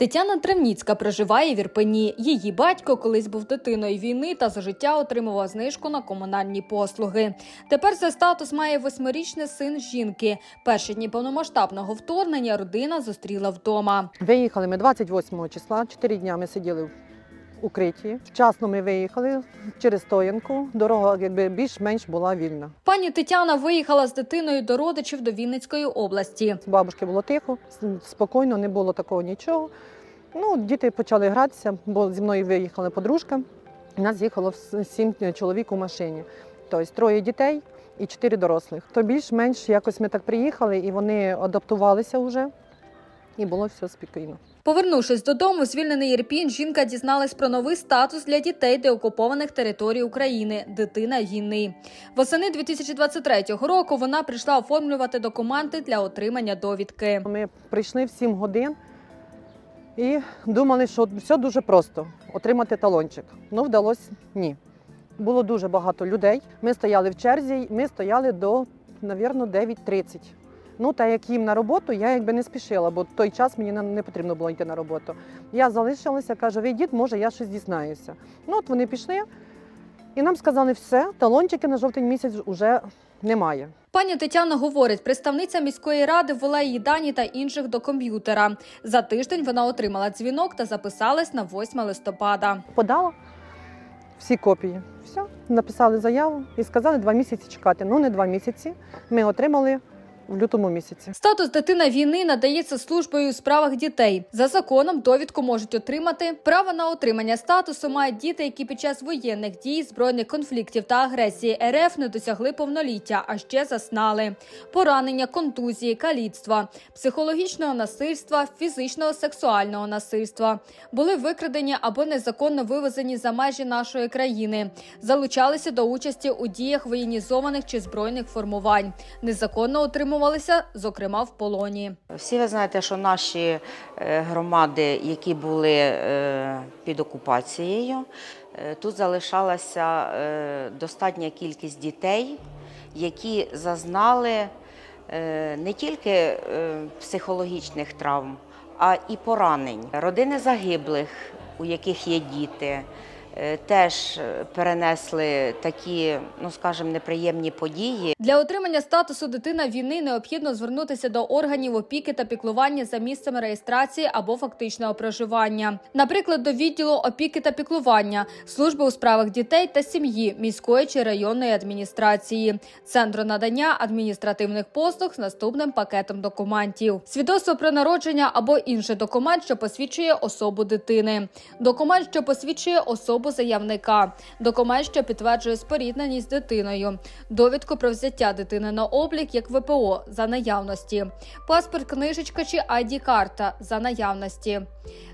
Тетяна Травніцька проживає в Ірпені. Її батько колись був дитиною війни та за життя отримував знижку на комунальні послуги. Тепер за статус має восьмирічний син жінки. Перші дні повномасштабного вторгнення родина зустріла вдома. Виїхали ми 28 числа, Чотири дня ми сиділи укритті. Вчасно ми виїхали через стоянку. Дорога якби більш-менш була вільна. Пані Тетяна виїхала з дитиною до родичів до Вінницької області. Бабушки було тихо, спокійно, не було такого нічого. Ну, діти почали гратися, бо зі мною виїхала подружка. У нас їхало сім чоловік у машині. Тобто троє дітей і чотири дорослих. То більш-менш якось ми так приїхали, і вони адаптувалися вже, і було все спокійно. Повернувшись додому, звільнений Ірпінь, жінка дізналась про новий статус для дітей деокупованих територій України дитина війни. Восени 2023 року вона прийшла оформлювати документи для отримання довідки. Ми прийшли в 7 годин і думали, що все дуже просто отримати талончик. Ну, вдалося ні. Було дуже багато людей. Ми стояли в черзі, ми стояли до, навірно, 9.30. Ну, та як їм на роботу, я якби не спішила, бо той час мені не- не потрібно було йти на роботу. Я залишилася, кажу, ви йдіть, може, я щось дізнаюся. Ну, от вони пішли, і нам сказали, все, талончики на жовтень місяць вже немає. Пані Тетяна говорить, представниця міської ради ввела її дані та інших до комп'ютера. За тиждень вона отримала дзвінок та записалась на 8 листопада. подала всі копії. Все, написали заяву і сказали два місяці чекати. Ну, не два місяці. Ми отримали в лютому місяці. Статус дитина війни надається службою у справах дітей. За законом довідку можуть отримати. Право на отримання статусу мають діти, які під час воєнних дій, збройних конфліктів та агресії РФ не досягли повноліття, а ще заснали. Поранення, контузії, каліцтва, психологічного насильства, фізичного сексуального насильства були викрадені або незаконно вивезені за межі нашої країни, залучалися до участі у діях воєнізованих чи збройних формувань, незаконно отримувалися, зокрема в полоні. Всі ви знаєте, що наші е, громади, які були е, під окупацією, е, тут залишалася достатня кількість дітей, які зазнали не тільки психологічних травм, а і поранень. Родини загиблих, у яких є діти. Е, Теж перенесли такі, ну скажімо, неприємні події. Для отримання статусу дитина війни необхідно звернутися до органів опіки та піклування за місцем реєстрації або фактичного проживання, наприклад, до відділу опіки та піклування, служби у справах дітей та сім'ї міської чи районної адміністрації, центру надання адміністративних послуг з наступним пакетом документів: свідоцтво про народження або інший документ, що посвідчує особу дитини, документ, що посвідчує особу заявника, документ, що підтверджує спорідненість з дитиною, довідку про взяття дитини на облік як ВПО за наявності, паспорт, книжечка чи id карта за наявності.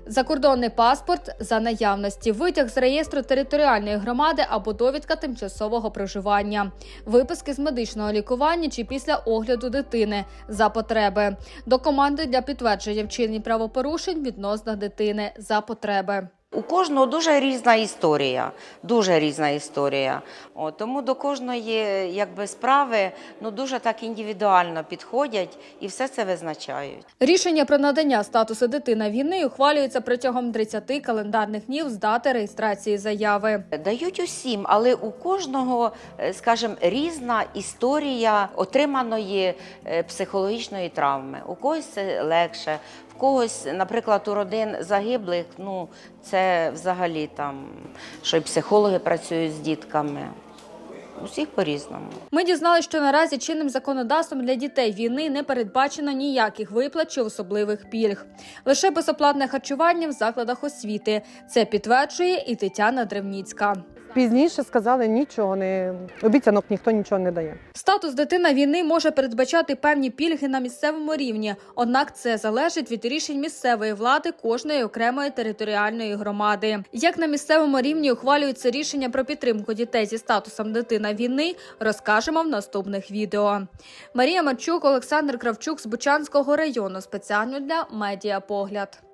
Закордонний паспорт за наявності, витяг з реєстру територіальної громади або довідка тимчасового проживання, виписки з медичного лікування чи після огляду дитини за потреби, документи для підтвердження вчинень правопорушень відносно дитини за потреби. У кожного дуже різна історія, дуже різна історія. О, тому до кожної якби, справи ну, дуже так індивідуально підходять і все це визначають. Рішення про надання статусу дитина війни ухвалюється протягом 30 календарних днів з дати реєстрації заяви. Дають усім, але у кожного, е, скажімо, різна історія отриманої е, психологічної травми. У когось це легше, когось, наприклад, у родин загиблих, ну це взагалі там, що й психологи працюють з дітками. Усіх по-різному. Ми дізналися, що наразі чинним законодавством для дітей війни не передбачено ніяких виплат чи особливих пільг, лише безоплатне харчування в закладах освіти. Це підтверджує і Тетяна Древніцька. Пізніше сказали, нічого не обіцянок ніхто нічого не дає. Статус дитина війни може передбачати певні пільги на місцевому рівні, однак це залежить від рішень місцевої влади кожної окремої територіальної громади. Як на місцевому рівні ухвалюються рішення про підтримку дітей зі статусом дитина війни, розкажемо в наступних відео. Марія Марчук, Олександр Кравчук з Бучанського району спеціально для медіапогляд.